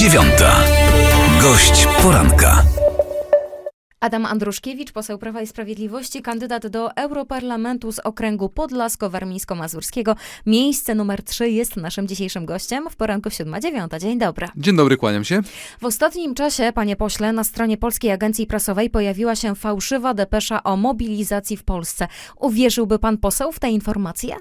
dziewiąta. Gość poranka. Adam Andruszkiewicz, poseł Prawa i Sprawiedliwości, kandydat do Europarlamentu z okręgu Podlasko-Warmińsko-Mazurskiego. Miejsce numer 3 jest naszym dzisiejszym gościem w poranku 7.9. Dzień dobry. Dzień dobry, kłaniam się. W ostatnim czasie, panie pośle, na stronie Polskiej Agencji Prasowej pojawiła się fałszywa depesza o mobilizacji w Polsce. Uwierzyłby pan poseł w te informacje?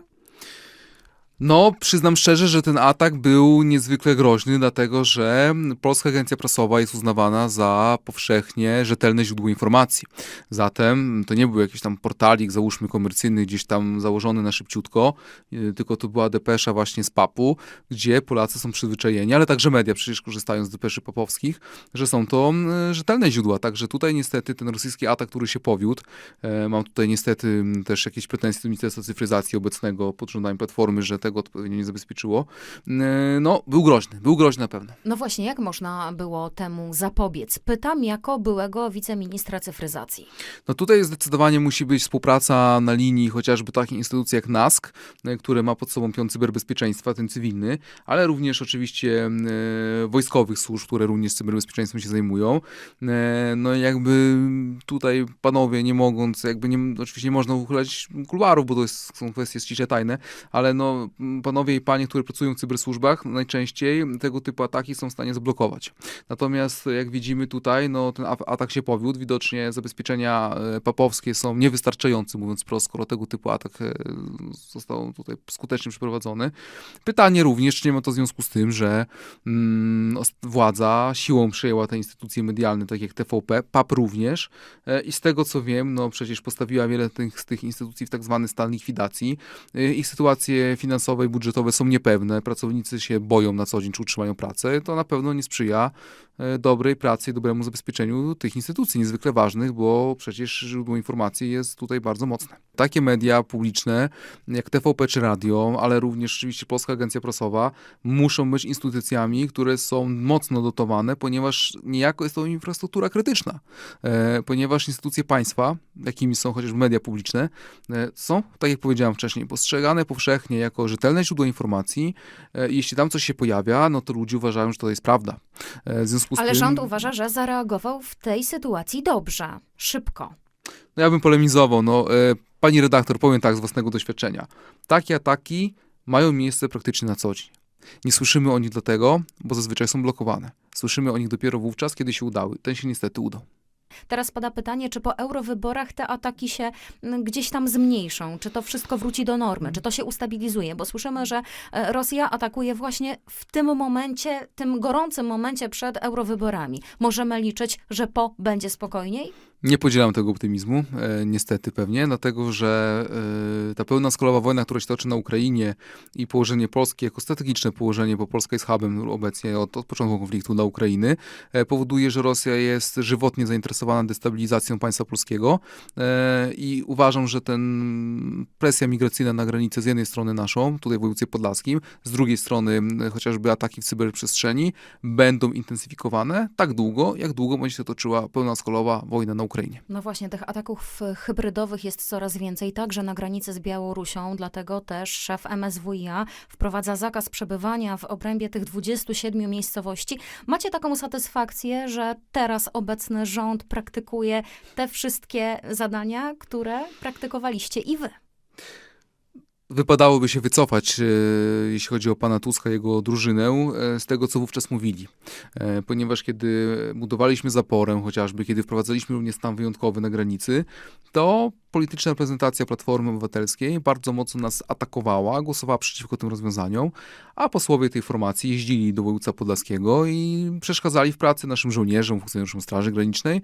No, przyznam szczerze, że ten atak był niezwykle groźny, dlatego że Polska Agencja Prasowa jest uznawana za powszechnie rzetelne źródło informacji. Zatem to nie był jakiś tam portalik, załóżmy komercyjny, gdzieś tam założony na szybciutko, yy, tylko to była depesza właśnie z papu, gdzie Polacy są przyzwyczajeni, ale także media przecież korzystają z depeszy papowskich, że są to yy, rzetelne źródła. Także tutaj niestety ten rosyjski atak, który się powiódł, e, mam tutaj niestety mm, też jakieś pretensje do Ministerstwa Cyfryzacji obecnego pod rządami Platformy, że tego odpowiednio nie zabezpieczyło. E, No, był groźny, był groźny na pewno. No właśnie, jak można było temu zapobiec? Pytam jako byłego wiceministra cyfryzacji. No tutaj zdecydowanie musi być współpraca na linii chociażby takich instytucji jak NASK, e, które ma pod sobą pion cyberbezpieczeństwa, ten cywilny, ale również oczywiście e, wojskowych służb, które również cyberbezpieczeństwem się zajmują. No jakby tutaj panowie nie mogąc, jakby nie, oczywiście nie można uchylać kuluarów, bo to jest, są kwestie ściśle tajne, ale no panowie i panie, które pracują w cybersłużbach, najczęściej tego typu ataki są w stanie zablokować. Natomiast jak widzimy tutaj, no ten atak się powiódł, widocznie zabezpieczenia e, papowskie są niewystarczające, mówiąc prosto, skoro tego typu atak e, został tutaj skutecznie przeprowadzony. Pytanie również, czy nie ma to związku z tym, że mm, władza siłą przejęła te instytucje medialne, tak jak TVP, PAP również e, i z tego co wiem, no przecież postawiła wiele tych, z tych instytucji w tak zwany stan likwidacji. Ich sytuacje finansowe i budżetowe są niepewne, pracownicy się boją na co dzień, czy utrzymają pracę, to na pewno nie sprzyja dobrej pracy i dobremu zabezpieczeniu tych instytucji niezwykle ważnych, bo przecież źródło informacji jest tutaj bardzo mocne. Takie media publiczne jak TVP czy radio, ale również oczywiście Polska Agencja Prasowa muszą być instytucjami, które są mocno dotowane, ponieważ niejako jest to infrastruktura krytyczna, e, ponieważ instytucje państwa, jakimi są chociażby media publiczne, e, są, tak jak powiedziałem wcześniej, postrzegane powszechnie jako rzetelne źródło informacji. E, jeśli tam coś się pojawia, no to ludzie uważają, że to jest prawda. E, w związku z Ale tym, rząd uważa, że zareagował w tej sytuacji dobrze, szybko. No ja bym polemizował. No, e, pani redaktor, powiem tak z własnego doświadczenia. Takie ataki mają miejsce praktycznie na co dzień. Nie słyszymy o nich dlatego, bo zazwyczaj są blokowane. Słyszymy o nich dopiero wówczas, kiedy się udały. Ten się niestety udał. Teraz pada pytanie, czy po eurowyborach te ataki się mm, gdzieś tam zmniejszą? Czy to wszystko wróci do normy? Czy to się ustabilizuje? Bo słyszymy, że e, Rosja atakuje właśnie w tym momencie, tym gorącym momencie przed eurowyborami. Możemy liczyć, że po będzie spokojniej? Nie podzielam tego optymizmu, e, niestety pewnie, dlatego że e, ta pełna skalowa wojna, która się toczy na Ukrainie i położenie Polski jako strategiczne położenie, bo Polska jest hubem obecnie od, od początku konfliktu dla Ukrainy, e, powoduje, że Rosja jest żywotnie zainteresowana destabilizacją państwa polskiego e, i uważam, że ten presja migracyjna na granicę z jednej strony naszą, tutaj w województwie podlaskim, z drugiej strony m, chociażby ataki w cyberprzestrzeni będą intensyfikowane tak długo, jak długo będzie się toczyła pełna skalowa wojna na Ukrainie. No właśnie, tych ataków hybrydowych jest coraz więcej, także na granicy z Białorusią, dlatego też szef MSWiA wprowadza zakaz przebywania w obrębie tych 27 miejscowości. Macie taką satysfakcję, że teraz obecny rząd praktykuje te wszystkie zadania, które praktykowaliście i wy? Wypadałoby się wycofać, e, jeśli chodzi o pana Tuska jego drużynę, e, z tego, co wówczas mówili. E, Ponieważ kiedy budowaliśmy zaporę, chociażby kiedy wprowadzaliśmy również stan wyjątkowy na granicy, to polityczna reprezentacja Platformy Obywatelskiej bardzo mocno nas atakowała, głosowała przeciwko tym rozwiązaniom, a posłowie tej formacji jeździli do województwa podlaskiego i przeszkadzali w pracy naszym żołnierzom, funkcjonariuszom Straży Granicznej.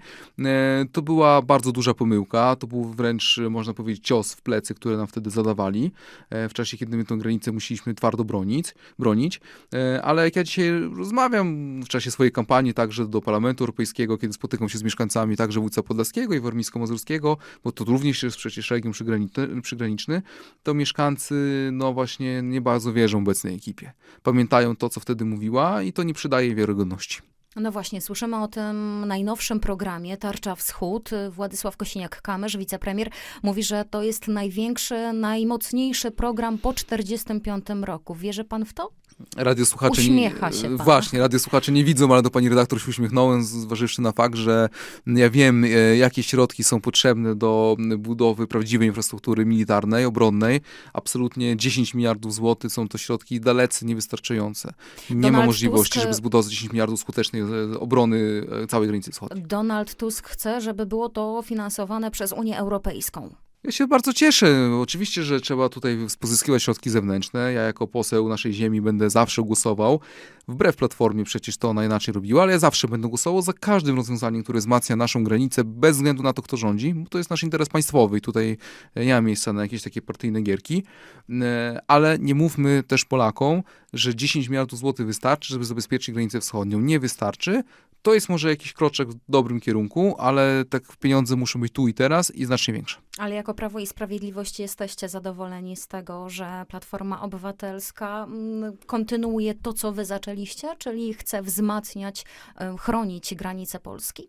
To była bardzo duża pomyłka, to był wręcz, można powiedzieć, cios w plecy, które nam wtedy zadawali, w czasie, kiedy my tę granicę musieliśmy twardo bronić, bronić. E, Ale jak ja dzisiaj rozmawiam w czasie swojej kampanii także do Parlamentu Europejskiego, kiedy spotykam się z mieszkańcami także województwa podlaskiego i warmińsko-mazurskiego, bo to również jest przecież region przygraniczny, przygraniczny, to mieszkańcy no właśnie nie bardzo wierzą obecnej ekipie. Pamiętają to, co wtedy mówiła i to nie przydaje wiarygodności. No właśnie, słyszymy o tym najnowszym programie Tarcza Wschód. Władysław Kosiniak-Kamysz, wicepremier, mówi, że to jest największy, najmocniejszy program po 45 roku. Wierzy pan w to? Radiosłuchacze Uśmiecha się pan. Właśnie, radiosłuchacze nie widzą, ale do pani redaktor się uśmiechnąłem, zważywszy na fakt, że ja wiem, e, jakie środki są potrzebne do budowy prawdziwej infrastruktury militarnej, obronnej. Absolutnie 10 miliardów złotych są to środki dalece niewystarczające. Nie ma Donald możliwości, Tusk- żeby zbudować 10 miliardów skutecznej e, obrony e, całej granicy wschodniej. Donald Tusk chce, żeby było to finansowane przez Unię Europejską. Ja się bardzo cieszę. Oczywiście, że trzeba tutaj pozyskiwać środki zewnętrzne. Ja jako poseł naszej ziemi będę zawsze głosował. Wbrew Platformie przecież to ona inaczej robiła, ale ja zawsze będę głosował za każdym rozwiązaniem, które wzmacnia naszą granicę, bez względu na to, kto rządzi. Bo to jest nasz interes państwowy i tutaj nie ma miejsca na jakieś takie partyjne gierki. E, Ale nie mówmy też Polakom, że 10 miliardów złotych wystarczy, żeby zabezpieczyć granicę wschodnią. Nie wystarczy. To jest może jakiś kroczek w dobrym kierunku, ale tak pieniądze muszą być tu i teraz i znacznie większe. Ale jako Prawo i Sprawiedliwość jesteście zadowoleni z tego, że Platforma Obywatelska mm, kontynuuje to, co wy zaczęliście, czyli chce wzmacniać, e, chronić granice Polski?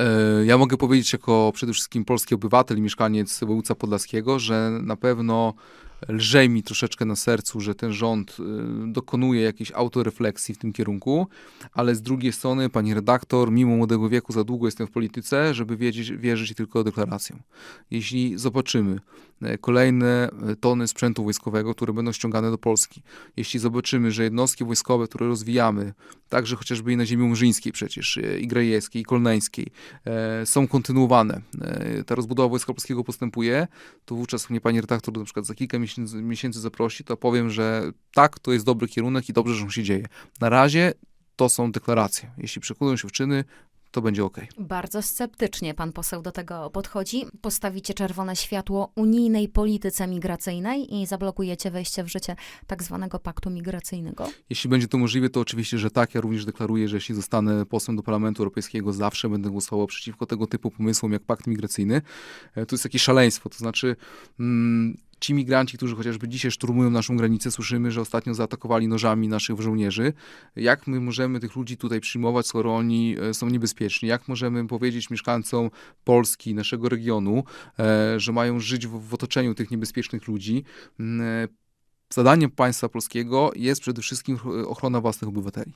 E, Ja mogę powiedzieć jako przede wszystkim polski obywatel i mieszkaniec województwa podlaskiego, że na pewno lżej mi troszeczkę na sercu, że ten rząd y, dokonuje jakiejś autorefleksji w tym kierunku, ale z drugiej strony, pani redaktor, mimo młodego wieku za długo jestem w polityce, żeby wiedzieć, wierzyć tylko deklaracjom. Jeśli zobaczymy e, kolejne e, tony sprzętu wojskowego, które będą ściągane do Polski, jeśli zobaczymy, że jednostki wojskowe, które rozwijamy, także chociażby i na ziemi murzyńskiej przecież, e, i grajewskiej, i kolneńskiej, są kontynuowane, ta rozbudowa Wojska Polskiego postępuje, to wówczas mnie pani redaktor na przykład za kilka miesięcy, miesięcy zaprosi, to powiem, że tak, to jest dobry kierunek i dobrze, że on się dzieje. Na razie to są deklaracje. Jeśli przekują się w czyny, to będzie ok. Bardzo sceptycznie pan poseł do tego podchodzi. Postawicie czerwone światło unijnej polityce migracyjnej i zablokujecie wejście w życie tak zwanego paktu migracyjnego. Jeśli będzie to możliwe, to oczywiście, że tak. Ja również deklaruję, że jeśli zostanę posłem do Parlamentu Europejskiego, zawsze będę głosował przeciwko tego typu pomysłom jak pakt migracyjny. E, To jest jakieś szaleństwo. To znaczy, mm, ci migranci, którzy chociażby dzisiaj szturmują naszą granicę, słyszymy, że ostatnio zaatakowali nożami naszych żołnierzy. Jak my możemy tych ludzi tutaj przyjmować, skoro oni e, są niebezpieczni? Jak możemy powiedzieć mieszkańcom Polski, naszego regionu, e, że mają żyć w, w otoczeniu tych niebezpiecznych ludzi? Zadaniem państwa polskiego jest przede wszystkim ch- ochrona własnych obywateli.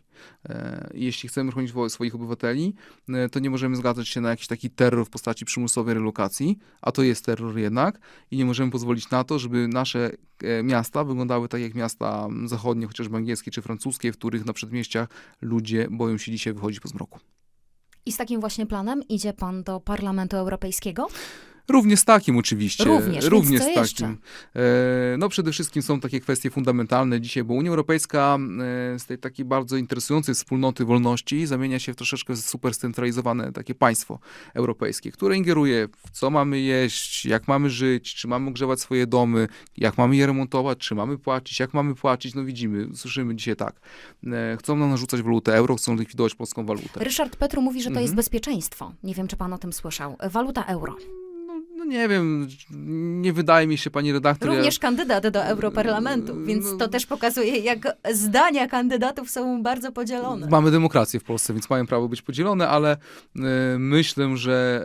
E, Jeśli chcemy chronić wo- swoich obywateli, e, to nie możemy zgadzać się na jakiś taki terror w postaci przymusowej relokacji, a to jest terror jednak, i nie możemy pozwolić na to, żeby nasze e, miasta wyglądały tak jak miasta zachodnie, chociażby angielskie czy francuskie, w których na przedmieściach ludzie boją się dzisiaj wychodzić po zmroku. I z takim właśnie planem idzie pan do Parlamentu Europejskiego? Również z takim oczywiście. Również, co z takim. E, no przede wszystkim są takie kwestie fundamentalne dzisiaj, bo Unia Europejska e, z tej takiej bardzo interesującej wspólnoty wolności zamienia się w troszeczkę super scentralizowane takie państwo europejskie, które ingeruje w co mamy jeść, jak mamy żyć, czy mamy grzewać swoje domy, jak mamy je remontować, czy mamy płacić, jak mamy płacić. No widzimy, słyszymy dzisiaj tak. E, chcą nam narzucać walutę euro, chcą likwidować polską walutę. Ryszard Petru mówi, że to jest Mhm. bezpieczeństwo. Nie wiem, czy pan o tym słyszał. Waluta euro. No, nie wiem, nie wydaje mi się, pani redaktor. ja- Również kandydat do Europarlamentu, więc No. to też pokazuje, jak zdania kandydatów są bardzo podzielone. Mamy demokrację w Polsce, więc mają prawo być podzielone, ale e, myślę, że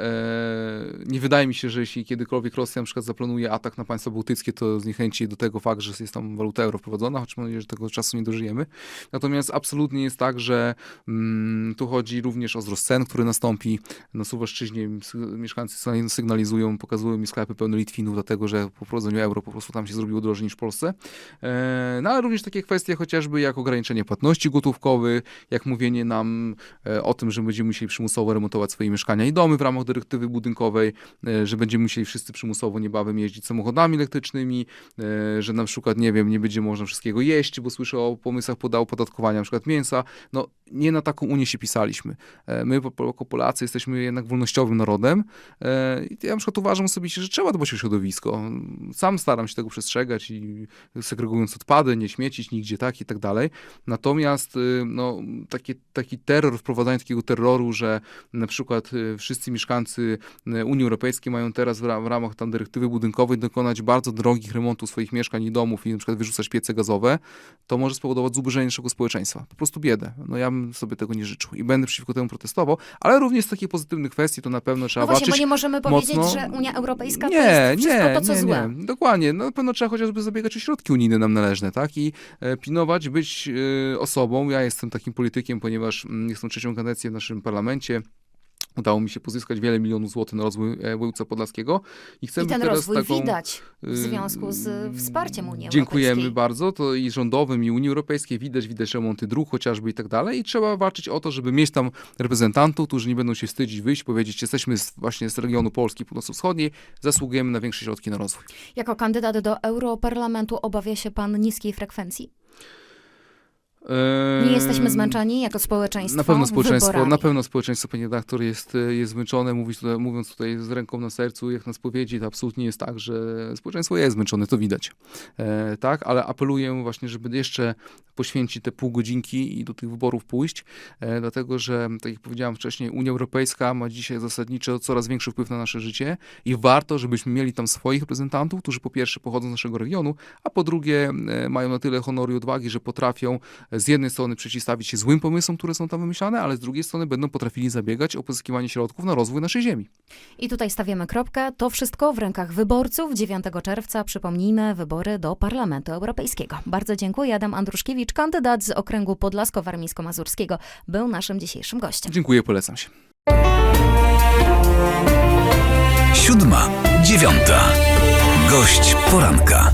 e, nie wydaje mi się, że jeśli kiedykolwiek Rosja na przykład zaplanuje atak na państwa bałtyckie, to zniechęci do tego fakt, że jest tam waluta euro wprowadzona, choć mam nadzieję, że tego czasu nie dożyjemy. Natomiast absolutnie jest tak, że mm, tu chodzi również o wzrost cen, który nastąpi. Na Suwalszczyźnie mieszkańcy sy- sygnalizują, pokazują mi sklepy pełne Litwinów, dlatego że po wprowadzeniu euro po prostu tam się zrobiło drożej niż w Polsce. E, No ale również takie kwestie chociażby jak ograniczenie płatności gotówkowych, jak mówienie nam e, o tym, że będziemy musieli przymusowo remontować swoje mieszkania i domy w ramach dyrektywy budynkowej, e, że będziemy musieli wszyscy przymusowo niebawem jeździć samochodami elektrycznymi, że na przykład, nie wiem, nie będzie można wszystkiego jeść, bo słyszę o pomysłach poda- opodatkowania na przykład mięsa. No nie na taką Unię się pisaliśmy. My jako Polacy jesteśmy jednak wolnościowym narodem i ja na przykład uważam osobiście, że trzeba dbać o środowisko. Sam staram się tego przestrzegać i segregując odpady, nie śmiecić nigdzie, tak i tak dalej. Natomiast y, no, taki, taki terror, wprowadzanie takiego terroru, że na przykład y, wszyscy mieszkańcy y, Unii Europejskiej mają teraz w, ra- w ramach tam dyrektywy budynkowej dokonać bardzo drogich remontów swoich mieszkań i domów i na przykład wyrzucać piece gazowe, to może spowodować zubożenie naszego społeczeństwa. Po prostu biedę. No ja bym sobie tego nie życzył i będę przeciwko temu protestował, ale również z takich pozytywnych kwestii to na pewno trzeba No właśnie, bo walczyć. nie możemy powiedzieć, mocno. że Unia Europejska Nie, to jest wszystko nie, to, co nie, złe. Nie. Dokładnie. No, na pewno trzeba chociażby zabiegać o środki unijne nam należne, tak? I e, pilnować, być e, osobą. Ja jestem takim politykiem, ponieważ mm, jestem trzecią kadencję w naszym parlamencie. Udało mi się pozyskać wiele milionów złotych na rozwój e, województwa podlaskiego i chcę I ten teraz rozwój taką... widać w y, związku z wsparciem Unii Dziękujemy Europejskiej. bardzo. To i rządowym, i Unii Europejskiej widać, widać remonty dróg chociażby i tak dalej. I trzeba walczyć o to, żeby mieć tam reprezentantów, którzy nie będą się wstydzić wyjść, powiedzieć, jesteśmy z, właśnie z regionu Polski Północno-Wschodniej, zasługujemy na większe środki na rozwój. Jako kandydat do Europarlamentu obawia się pan niskiej frekwencji? Nie jesteśmy zmęczeni jako społeczeństwo Na pewno społeczeństwo, wyborami. na pewno społeczeństwo, panie redaktor, jest, jest zmęczone. Mówiąc tutaj, mówiąc tutaj z ręką na sercu, jak na spowiedzi, to absolutnie jest tak, że społeczeństwo jest zmęczone, to widać. E, tak, ale apeluję właśnie, żeby jeszcze poświęcić te pół godzinki i do tych wyborów pójść, e, dlatego że, tak jak powiedziałem wcześniej, Unia Europejska ma dzisiaj zasadniczo coraz większy wpływ na nasze życie i warto, żebyśmy mieli tam swoich reprezentantów, którzy po pierwsze pochodzą z naszego regionu, a po drugie e, mają na tyle honoru i odwagi, że potrafią z jednej strony przeciwstawić się złym pomysłom, które są tam wymyślane, ale z drugiej strony będą potrafili zabiegać o pozyskiwanie środków na rozwój naszej ziemi. I tutaj stawiamy kropkę. To wszystko w rękach wyborców. 9 czerwca, przypomnijmy, wybory do Parlamentu Europejskiego. Bardzo dziękuję. Adam Andruszkiewicz, kandydat z okręgu podlasko-warmińsko-mazurskiego, był naszym dzisiejszym gościem. Dziękuję, polecam się. Siódma, dziewiąta. Gość poranka.